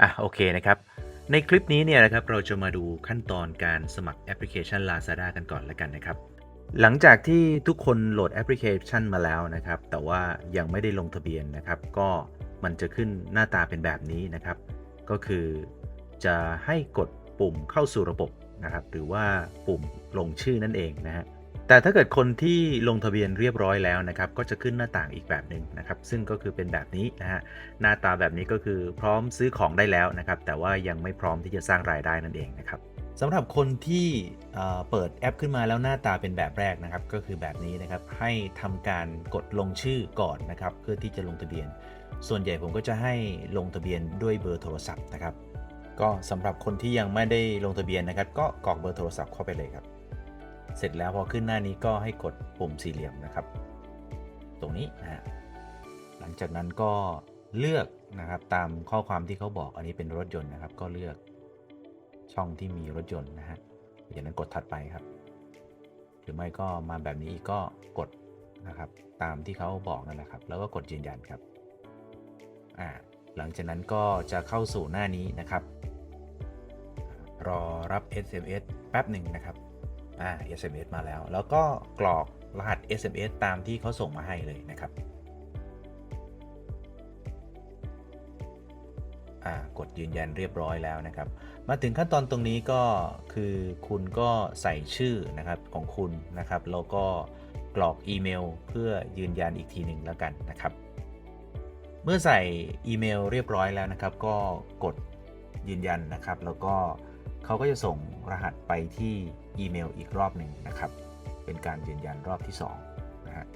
อะโอเคนะครับ ในคลิปนี้เนี่ยนะครับเราจะมาดูขั้นตอนการสมัครแอปพลิเคชัน Lazada กันก่อนแล้วกันนะครับ หลังจากที่ทุกคนโหลดแอปพลิเคชันมาแล้วนะครับ แต่ว่ายังไม่ได้ลงทะเบียนนะครับ ก็มันจะขึ้นหน้าตาเป็นแบบนี้นะครับ ก็คือจะให้กดปุ่มเข้าสู่ระบบนะครับ หรือว่าปุ่มลงชื่อนั่นเองนะฮะ แต่ถ้าเกิดคนที่ลงทะเบียนเรียบร้อยแล้วนะครับ ก็จะขึ้นหน้าต่างอีกแบบหนึ่งนะครับ ซึ่งก็คือเป็นแบบนี้นะฮะหน้าตาแบบนี้ก็คือพร้อมซื้อของได้แล้วนะครับ แต่ว่ายังไม่พร้อมที่จะสร้างรายได้นั่นเองนะครับสำหรับคนที่เปิดแอปขึ้นมาแล้วหน้าตาเป็นแบบแรกนะครับ ก็คือแบบนี้นะครับให้ทำการกดลงชื่อก่อนนะครับ เพื่อที่จะลงทะเบียน ส่วนใหญ่ผมก็จะให้ลงทะเบียนด้วยเบอร์โทรศัพท์นะครับ ก็สำหรับคนที่ยังไม่ได้ลงทะเบียนนะครับ ก็กรอกเบอร์โทรศัพท์เข้าไปเลยครับ เสร็จแล้วพอขึ้นหน้านี้ก็ให้กดปุ่มสี่เหลี่ยมนะครับ ตรงนี้นะหลังจากนั้นก็เลือกนะครับตามข้อความที่เขาบอกอันนี้เป็นรถยนต์นะครับ ก็เลือกช่องที่มีรถยนต์นะฮะจากนั้นกดถัดไปครับ หรือไม่ก็มาแบบนี้อีกก็กดนะครับ ตามที่เขาบอกนั่นแหละครับ แล้วก็กดยืนยันครับอ่าหลังจากนั้นก็จะเข้าสู่หน้านี้นะครับ รอรับ SMS แป๊บหนึ่งนะครับ อ่า SMS มาแล้ว แล้วก็กรอกรหัส SMS ตามที่เขาส่งมาให้เลยนะครับอ่ากดยืนยันเรียบร้อยแล้วนะครับ มาถึงขั้นตอนตรงนี้ก็คือคุณก็ใส่ชื่อนะครับของคุณนะครับแล้วก็กรอกอีเมลเพื่อยืนยันอีกทีหนึ่งแล้วกันนะครับ เมื่อใส่อีเมลเรียบร้อยแล้วนะครับ ก็กดยืนยันนะครับ แล้วก็ เขาก็จะส่งรหัสไปที่อีเมลอีกรอบหนึ่งนะครับ เป็นการยืนยันรอบที่2นะฮะ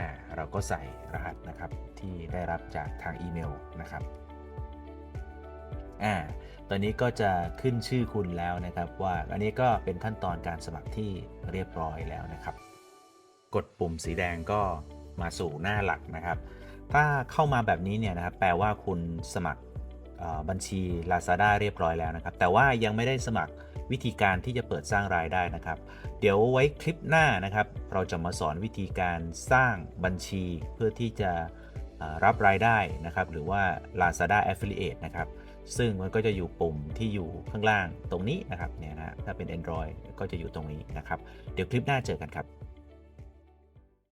อ่าเราก็ใส่รหัสนะครับที่ได้รับจากทางอีเมลนะครับอ่าตอนนี้ก็จะขึ้นชื่อคุณแล้วนะครับว่าอันนี้ก็เป็นขั้นตอนการสมัครที่เรียบร้อยแล้วนะครับ กดปุ่มสีแดงก็มาสู่หน้าหลักนะครับ ถ้าเข้ามาแบบนี้เนี่ยนะครับแปลว่าคุณสมัคร บัญชี Lazada เรียบร้อยแล้วนะครับ แต่ว่ายังไม่ได้สมัครวิธีการที่จะเปิดสร้างรายได้นะครับ เดี๋ยวไว้คลิปหน้านะครับ เราจะมาสอนวิธีการสร้างบัญชีเพื่อที่จะรับรายได้นะครับ หรือว่า Lazada Affiliate นะครับ ซึ่งมันก็จะอยู่ปุ่มที่อยู่ข้างล่างตรงนี้นะครับเนี่ยนะฮะถ้าเป็น Android ก็จะอยู่ตรงนี้นะครับ เดี๋ยวคลิปหน้าเจอกันครับ